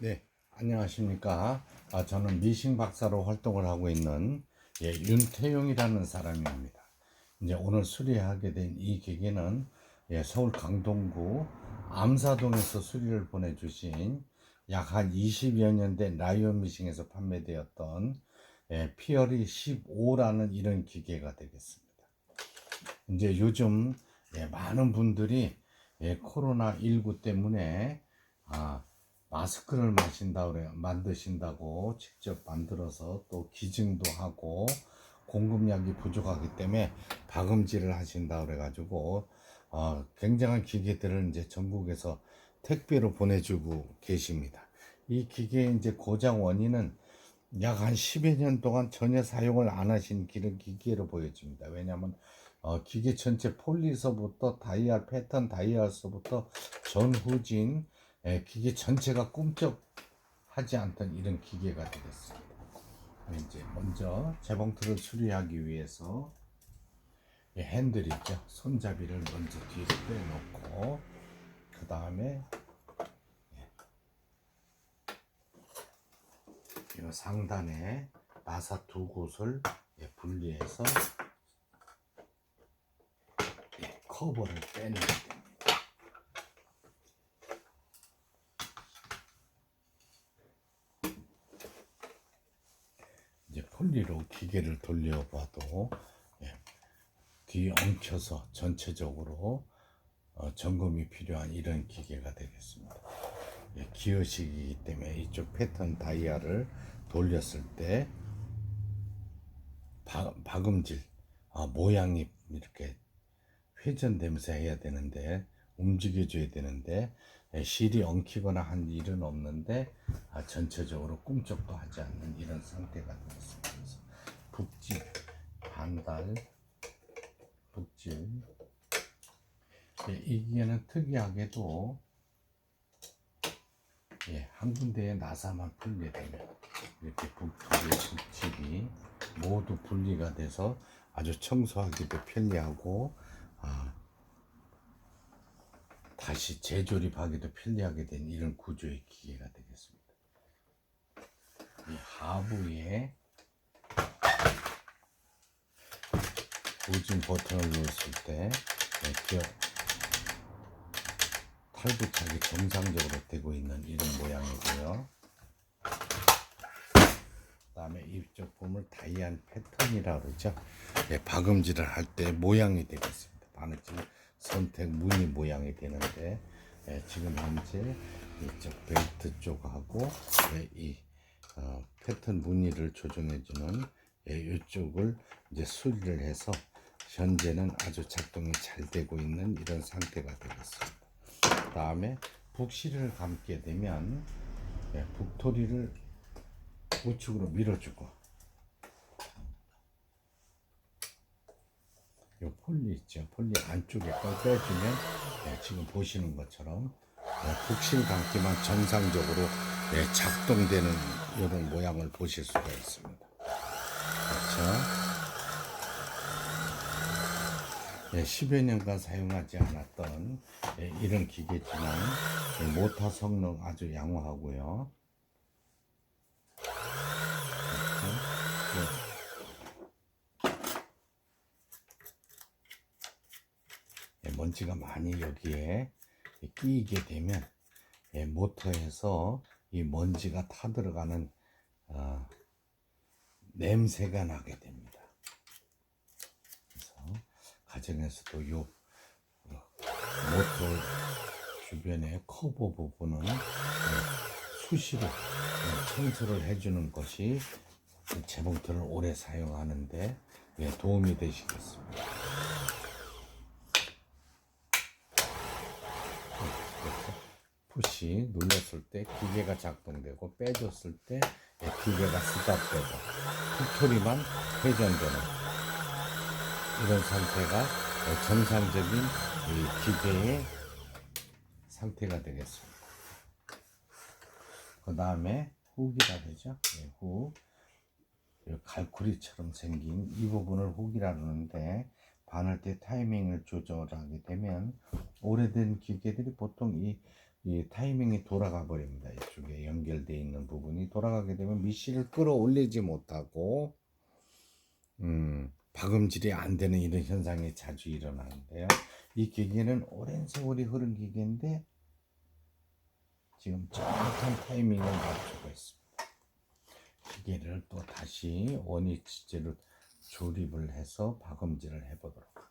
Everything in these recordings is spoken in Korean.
네, 안녕하십니까. 아, 저는 미싱 박사로 활동을 하고 있는 예, 윤태용이라는 사람입니다. 이제 오늘 수리하게 된 이 기계는 예, 서울 강동구 암사동에서 수리를 보내주신 약 한 20여 년 된 라이온 미싱에서 판매되었던 예, 피어리 15라는 이런 기계가 되겠습니다. 이제 요즘 예, 많은 분들이 예, 코로나 19 때문에 아, 마스크를 마신다 그래요. 만드신다고 직접 만들어서 또 기증도 하고 공급량이 부족하기 때문에 박음질을 하신다 그래가지고 어, 굉장한 기계들을 이제 전국에서 택배로 보내주고 계십니다. 이 기계의 이제 고장 원인은 약 한 10여 년 동안 전혀 사용을 안 하신 기름 기계로 보여집니다. 왜냐하면 어, 기계 전체 폴리서부터 다이얼 패턴 다이얼서부터 전후진 예, 기계 전체가 꿈쩍하지 않던 이런 기계가 되겠습니다. 이제 먼저 재봉틀을 수리하기 위해서 이 핸들 있죠. 손잡이를 먼저 뒤로 빼놓고 그 다음에 이 상단에 나사 두 곳을 예, 분리해서 예, 커버를 빼내야 됩니다. 폴리로 기계를 돌려봐도 예, 뒤 엉켜서 전체적으로 어, 점검이 필요한 이런 기계가 되겠습니다. 예, 기어식이기 때문에 이쪽 패턴 다이아를 돌렸을 때 바, 박음질 아, 모양이 이렇게 회전되면서 해야 되는데 움직여줘야 되는데 예, 실이 엉키거나 한 일은 없는데 아, 전체적으로 꿈쩍도 하지 않는 이런 상태가 되었습니다. 그래서 북질, 반달, 북질 예, 이 기계는 특이하게도 예, 한 군데에 나사만 분리되면 이렇게 북쪽의 북집이 모두 분리가 돼서 아주 청소하기도 편리하고 아, 다시 재조립하기도 편리하게 된 이런 구조의 기계가 되겠습니다. 이 하부에 보증 버튼을 누르실 때 네, 기어 탈부착이 정상적으로 되고 있는 이런 모양이고요. 그다음에 이쪽 보면 다이안 패턴이라 그러죠. 예, 박음질을 할 때 모양이 되겠습니다. 바느질 선택 무늬 모양이 되는데 예, 지금 현재 이쪽 벨트 쪽하고 예, 이 어, 패턴 무늬를 조정해주는 예, 이쪽을 이제 수리를 해서 현재는 아주 작동이 잘 되고 있는 이런 상태가 되겠습니다. 다음에 북실을 감게 되면 예, 북토리를 우측으로 밀어주고 요 폴리 있죠 폴리 안쪽에 걸 빼주면 예, 지금 보시는 것처럼 예, 북실 감기만 정상적으로 예, 작동되는 이런 모양을 보실 수가 있습니다 그렇죠 예, 10여 년간 사용하지 않았던 예, 이런 기계지만 예, 모터 성능 아주 양호하고요. 그렇죠? 예, 먼지가 많이 여기에 끼이게 되면 예, 모터에서 이 먼지가 타 들어가는 어, 냄새가 나게 됩니다. 그래서 가정에서도 요 어, 모터 주변의 커버 부분은 어, 수시로 어, 청소를 해주는 것이 재봉틀을 오래 사용하는데 예, 도움이 되시겠습니다. 그래서 푸시 눌렀을 때 기계가 작동되고 빼줬을 때 예, 기계가 스탑되고 툭토리만 회전되는 이런 상태가 예, 정상적인 이 기계의 상태가 되겠습니다. 그 다음에 훅이라 되죠. 예, 훅. 이 갈고리처럼 생긴 이 부분을 훅이라 그러는데 바늘 때 타이밍을 조절하게 되면 오래된 기계들이 보통 이, 이 타이밍이 돌아가 버립니다. 이쪽에 연결되어 있는 부분이 돌아가게 되면 미실을 끌어올리지 못하고 음, 박음질이 안 되는 이런 현상이 자주 일어나는데요. 이 기계는 오랜 세월이 흐른 기계인데 지금 정확한 타이밍을 맞추고 있습니다. 기계를 또 다시 원위치제로 조립을 해서 박음질을 해보도록 하겠습니다.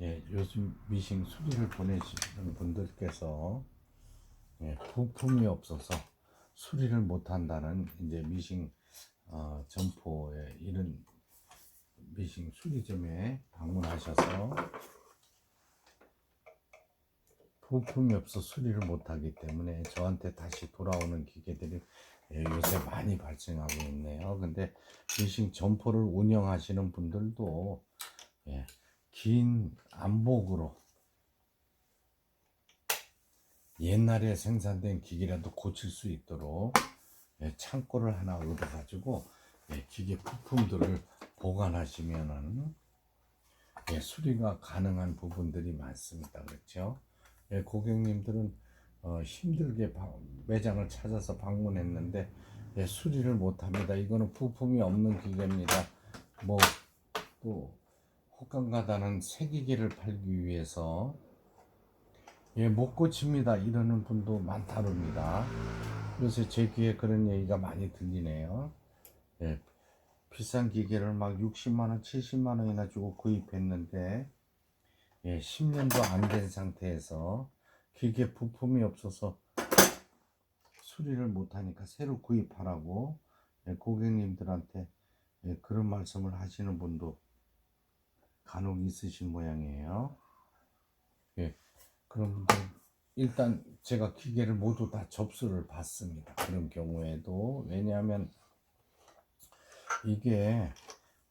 예, 요즘 미싱 수리를 보내시는 분들께서 예, 부품이 없어서 수리를 못한다는 이제 미싱 어, 점포에 이런 미싱 수리점에 방문하셔서 부품이 없어 수리를 못하기 때문에 저한테 다시 돌아오는 기계들이 예, 요새 많이 발생하고 있네요. 근데 미싱 점포를 운영하시는 분들도 예, 긴 안목으로 옛날에 생산된 기기라도 고칠 수 있도록 예, 창고를 하나 얻어가지고 예, 기계 부품들을 보관하시면은 예, 수리가 가능한 부분들이 많습니다. 그렇죠? 예, 고객님들은 어, 힘들게 방- 매장을 찾아서 방문했는데 예, 수리를 못합니다. 이거는 부품이 없는 기계입니다. 뭐또 혹간가다는 새 기계를 팔기 위해서 예, 못 고칩니다. 이러는 분도 많다 릅니다. 요새 제 귀에 그런 얘기가 많이 들리네요. 예, 비싼 기계를 막 60만원, 70만원이나 주고 구입했는데, 예, 10년도 안 된 상태에서 기계 부품이 없어서 수리를 못하니까 새로 구입하라고 예, 고객님들한테 예, 그런 말씀을 하시는 분도 간혹 있으신 모양이에요. 예, 그런 일단 제가 기계를 모두 다 접수를 받습니다. 그런 경우에도 왜냐하면 이게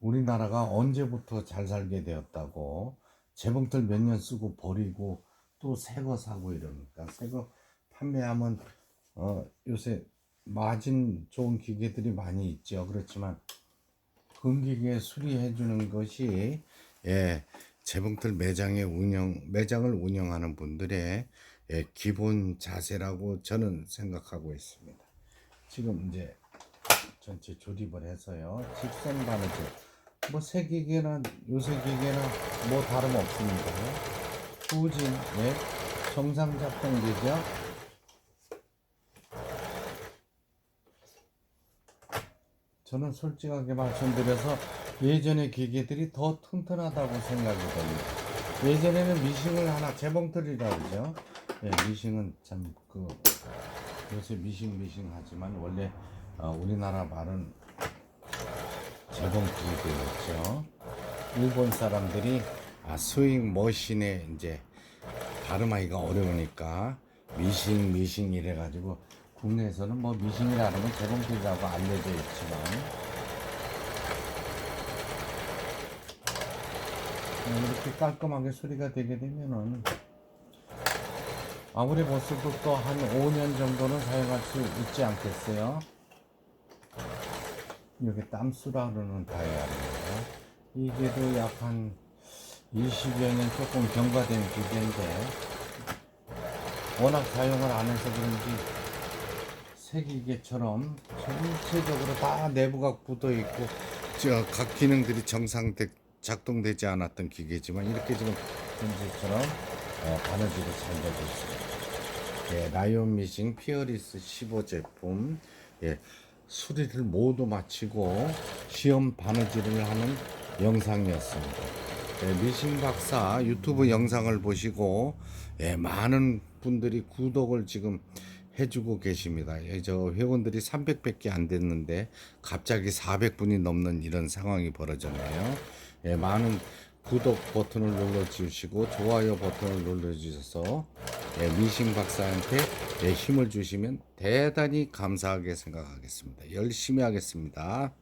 우리나라가 언제부터 잘 살게 되었다고 재봉틀 몇 년 쓰고 버리고 또 새 거 사고 이러니까 새 거 판매하면 어 요새 마진 좋은 기계들이 많이 있죠. 그렇지만 금기계 수리해 주는 것이 예 재봉틀 매장의 운영 매장을 운영하는 분들의 예, 기본 자세라고 저는 생각하고 있습니다. 지금 이제 전체 조립을 해서요. 직선 바느질. 뭐새 기계나 요새 기계나 뭐 다름 없습니다. 후진, 예, 정상 작동되죠. 저는 솔직하게 말씀드려서 예전의 기계들이 더 튼튼하다고 생각이 됩니다. 예전에는 미싱을 하나 재봉틀이라 그러죠. 예, 미싱은 참 그 요새 미싱 미싱 하지만 원래 어, 우리나라 말은 재봉틀이 되었죠. 일본 사람들이 아, 스윙 머신에 이제 발음하기가 어려우니까 미싱 미싱 이래 가지고 국내에서는 뭐 미싱이라는 건 재봉틀이라고 알려져 있지만 어, 이렇게 깔끔하게 수리가 되게 되면은 아무리 못 써도 또 한 5년 정도는 사용할 수 있지 않겠어요? 여기 땀수라는 다이아입니다. 이게도 약 한 20여 년 조금 경과된 기계인데 워낙 사용을 안 해서 그런지 새 기계처럼 전체적으로 다 내부가 굳어 있고 저각 기능들이 정상 작동되지 않았던 기계지만 이렇게 지금 현재처럼 어, 바느질이 잘 되고 있습니다. 예, 라이온 미싱 피어리스 15 제품 예, 수리를 모두 마치고 시험 바느질을 하는 영상이었습니다. 예, 미싱 박사 유튜브 영상을 보시고 예, 많은 분들이 구독을 지금 해주고 계십니다. 예, 저 회원들이 300밖에 안 됐는데 갑자기 400분이 넘는 이런 상황이 벌어졌네요. 예, 많은 구독 버튼을 눌러주시고 좋아요 버튼을 눌러주셔서 예, 미싱 박사한테 예, 힘을 주시면 대단히 감사하게 생각하겠습니다. 열심히 하겠습니다.